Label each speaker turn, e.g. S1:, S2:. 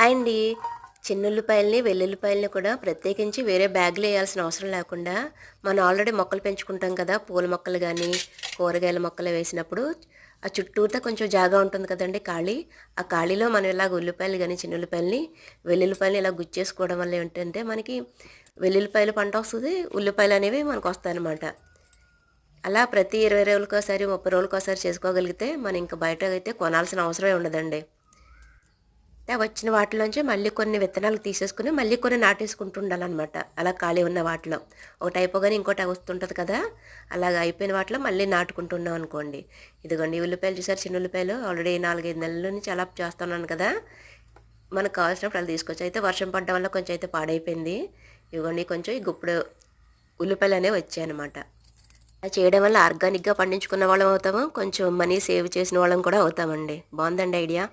S1: Hi అండి. చిన్నుల్లిపాయలని వెల్లుల్లిపాయలని కూడా ప్రత్యేకించి వేరే బ్యాగ్లో వేయాల్సిన అవసరం లేకుండా మనం ఆల్రెడీ మొక్కలు పెంచుకుంటాం కదా పూల మొక్కలు కానీ కూరగాయల మొక్కలు వేసినప్పుడు. ఆ చుట్టూతా కొంచెం జాగా ఉంటుంది కదండి ఖాళీ. ఆ ఖాళీలో మనం ఇలాగ ఉల్లిపాయలు కానీ చిన్నుల్లిపాయలని వెల్లుల్లిపాయలని ఇలా గుచ్చేసుకోవడం వల్ల ఏంటంటే మనకి వెల్లుల్లిపాయలు పంట వస్తుంది ఉల్లిపాయలు అనేవి మనకు వస్తాయన్నమాట. అలా ప్రతి ఇరవై రోజులకోసారి ముప్పై రోజులకోసారి చేసుకోగలిగితే మనం ఇంకా బయట అయితే కొనాల్సిన అవసరమే ఉండదండి. వచ్చిన వాటిలోంచి మళ్ళీ కొన్ని విత్తనాలు తీసేసుకుని మళ్ళీ కొన్ని నాటేసుకుంటూ ఉండాలన్నమాట. అలా ఖాళీ ఉన్న వాటిలో. ఒకటి అయిపోగానే ఇంకోటి వస్తుంటుంది కదా అలాగ అయిపోయిన వాటిలో మళ్ళీ నాటుకుంటున్నాం అనుకోండి. ఇదిగోండి ఉల్లిపాయలు చూసారు చిన్న ఉల్లిపాయలు ఆల్రెడీ నాలుగైదు నెలల నుంచి అలా చేస్తున్నాను కదా. మనకు కావాల్సినప్పుడు అలా తీసుకోవచ్చు అయితే వర్షం పడడం వల్ల కొంచెం అయితే పాడైపోయింది. ఇదిగోండి కొంచెం ఈ గుప్పుడు ఉల్లిపాయలు అనేవి వచ్చాయన్నమాట. అలా చేయడం వల్ల ఆర్గానిక్గా పండించుకున్న వాళ్ళం అవుతాము. కొంచెం మనీ సేవ్ చేసిన వాళ్ళం కూడా అవుతామండి. బాగుందండి ఐడియా?